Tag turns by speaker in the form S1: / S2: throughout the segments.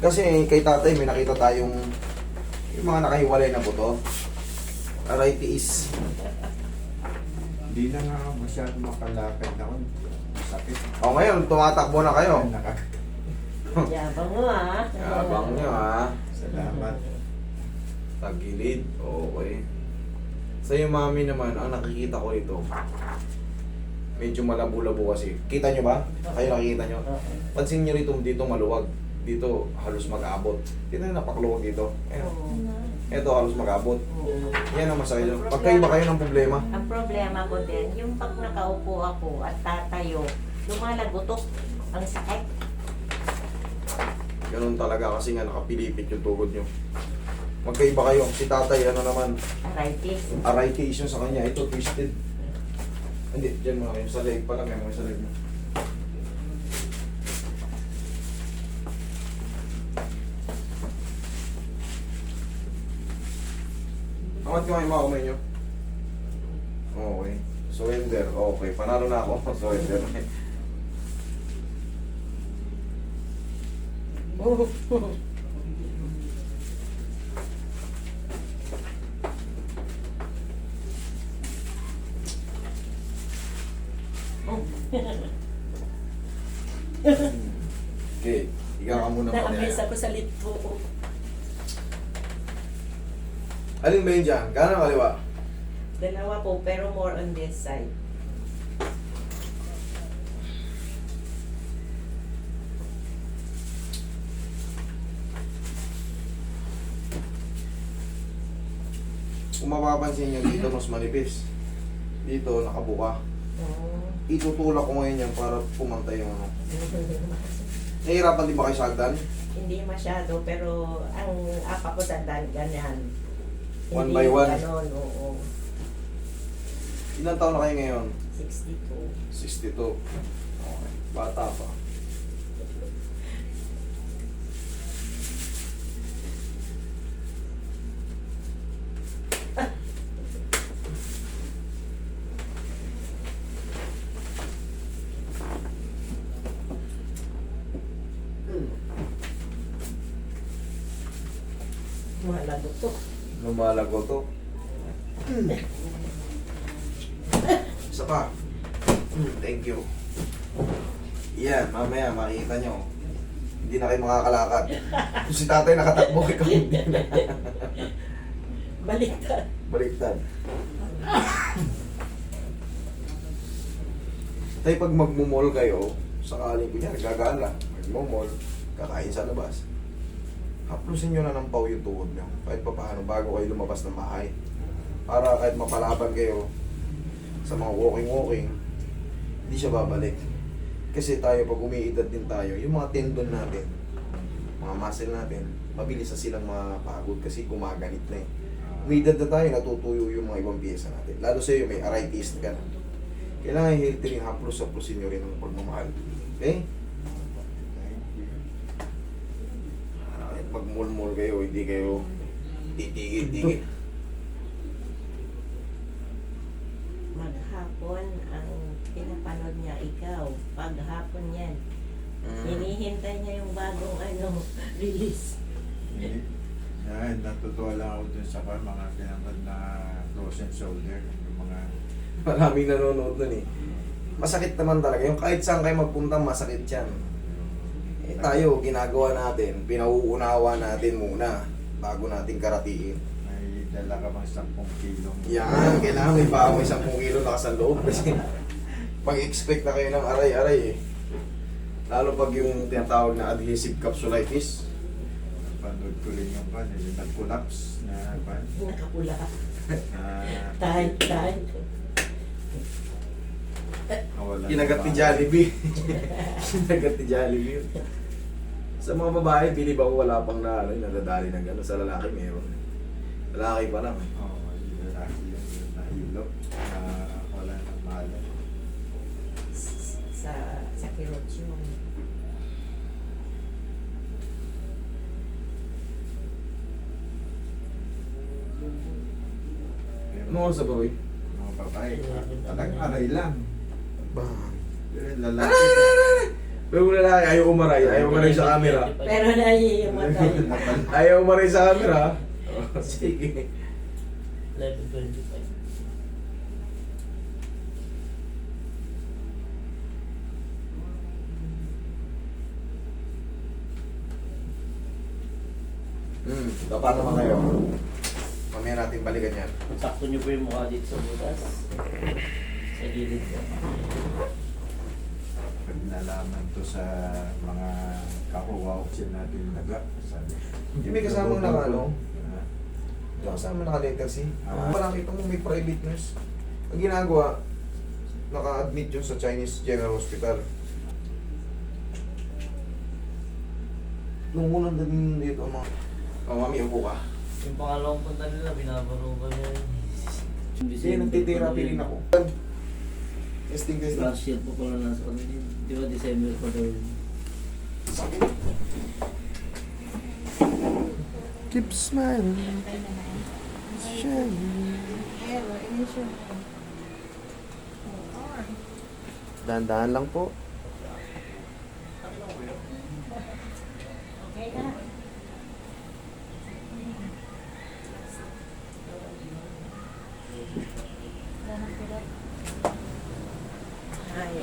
S1: Kasi kay tatay may nakita tayong yung mga nakahiwalay na buto. Arthritis.
S2: Hindi na nga masyado makalakad ako. Masakit.
S1: O ngayon, tumatakbo na kayo.
S2: Nakak-
S3: Yabang mo ah.
S1: Yabang nyo ha.
S2: Salamat.
S1: Tagilid. Okay. Sa yung mami naman, ang nakikita ko ito, medyo malabo-labo kasi. Kita nyo ba? Kayo nakikita nyo? Pansin nyo rito, dito maluwag. Dito halos mag-abot. Dito yung napakluwag dito. Ayan. Ito halos mag-abot. Yan ang masakit yun. Pagkaiba kayo ng problema.
S3: Ang problema ko din, yung pag nakaupo ako at tatayo, lumalagotok ang sakit.
S1: Ganun talaga kasi nga nakapilipit yung tuhod nyo. Magkaiba kayo. Si tatay, ano naman,
S3: Arthritis.
S1: arthritis yun sa kanya. Ito, twisted. Hindi, dyan mo kayo. Sa leg pala, may mga sa leg mo. Angat ko kayo mga kamay nyo. Okay. Surrender. Okay. Panalo na ako. Surrender. Okay. Ikaw ka muna
S3: Nakamiss
S1: pa
S3: ako sa litpo.
S1: Alin ba yun dyan? Kanan o kaliwa?
S3: Dalawa po, pero more on this side.
S1: Kung mapapansin nyo dito, mas manipis. Dito, nakabuka.
S3: Oh.
S1: Itutulak ko ngayon yan para pumantay yung ano. Nahihirapan din ba kayo sa hagdan?
S3: Hindi masyado, pero ang apa ko sa dan, ganyan.
S1: One by one?
S3: Ganon, oo.
S1: Ilan taon na kayo ngayon?
S3: 62.
S1: 62. Okay. Bata pa.
S3: Malagotok.
S1: Lumalago to. Isa pa. Thank you. Yan, mamaya makikita nyo. Hindi na kayo makakalakad. Kung si tatay nakatakbo, ikaw hindi na.
S3: Baliktad.
S1: Baliktad. Tay, pag magmumol kayo, sakaling kunya, gagala, magmumol, kakain sa labas, haplusin nyo na ng paw yung tuhod nyo, kahit pa paano, bago kayo lumabas ng bahay. Para kahit mapalaban kayo sa mga walking-walking, hindi siya babalik. Kasi tayo, pag umiidad din tayo, yung mga tendon natin, mga muscle natin, mabilis na silang mapagod kasi gumaganit na eh. Umiidad na tayo, natutuyo yung mga ibang pyesa natin. Lalo sa iyo, may arthritis na na. Kailangan healthy rin, haplos-haplosin nyo rin ang pagmamahal. Okay?
S2: Thank you.
S1: Kahit magmulmul kayo, hindi kayo titigil-tigil.
S3: Maghapon ang pinapanood niya ikaw. Paghapon yan.
S1: Mm.
S3: Hinihintay niya yung bagong ano, release.
S2: Hindi. Yan, natutuwa lang ako dun sa pa- mga pinapad na frozen shoulder. Yung mga
S1: Maraming nanonood nun eh. Masakit naman talaga. Yung kahit saan kayo magpunta, masakit yan. Eh tayo, ginagawa natin, pinauunawa natin muna bago natin karatiin.
S2: may dala ka bang 10 kilong.
S1: Yan, kailangan may bago isang kung kilo na sa loob kasi pag-expect na kayo ng aray-aray eh. Lalo pag yung tinatawag na adhesive capsulitis.
S2: Panood ko rin yung pan, yung nag-collapse na pan.
S3: Nakapula.
S2: Na,
S3: Tahan, tahan.
S2: nawalan ng
S1: Kinagat ni. Jollibee. Kinagat ni Jollibee. Sa mga babae, bilib ako wala pang na, ano, nadadali ng gano'n. Sa lalaki, meron. Lalaki pa lang. eh.
S2: Oo, yung lalaki yun, yung nahilo. Na wala nang malam.
S3: Sa, sa yun.
S2: Pero
S1: Ano oras na ba, Roy?
S2: Mga babae, talagang aray lang.
S1: Bang.
S2: Pero yung lalaki,
S1: ayaw umaray. Ayaw umaray sa camera.
S3: Pero naiimatay.
S1: Ayaw umaray sa camera. Oh, sige.
S4: Level 25.
S1: Hmm, dapat naman kayo. Mamaya natin balikan yan.
S4: Sakto nyo po yung mukha dito sa butas. Sa gilid
S2: nalaman to sa mga kakuwauksin natin naga, sabi.
S1: Hindi may kasamang naka, ano?
S2: Ah,
S1: Diyan kasama naka-letter C.
S2: Ah.
S1: Parang kita mo may private nurse. Ang ginagawa, naka-admit yun sa Chinese General Hospital. Nung unang dating dito, mga... Oh, mami, upo ka.
S4: Yung pangalawang punta nila, binabaro ka niya.
S1: Hindi, nagtitherapy rin ako. Testing, testing.
S4: Last year po pala nasa kanila. Di ba December pa daw yun?
S1: Sakit. Keep smiling. Shining. Dahan-dahan lang po.
S3: Okay na. Ay,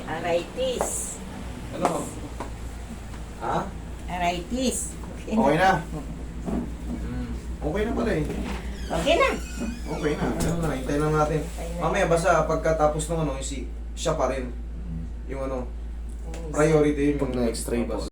S3: arthritis.
S1: Ano? Ha?
S3: Arthritis. Okay na.
S1: Okay na? Hmm. Okay na pala eh.
S3: Okay na.
S1: Okay na. Ano na, hintayin lang natin. Mamaya basta pagkatapos ng ano, si siya pa rin. Yung ano, priority yung
S5: Pag na-x-ray po.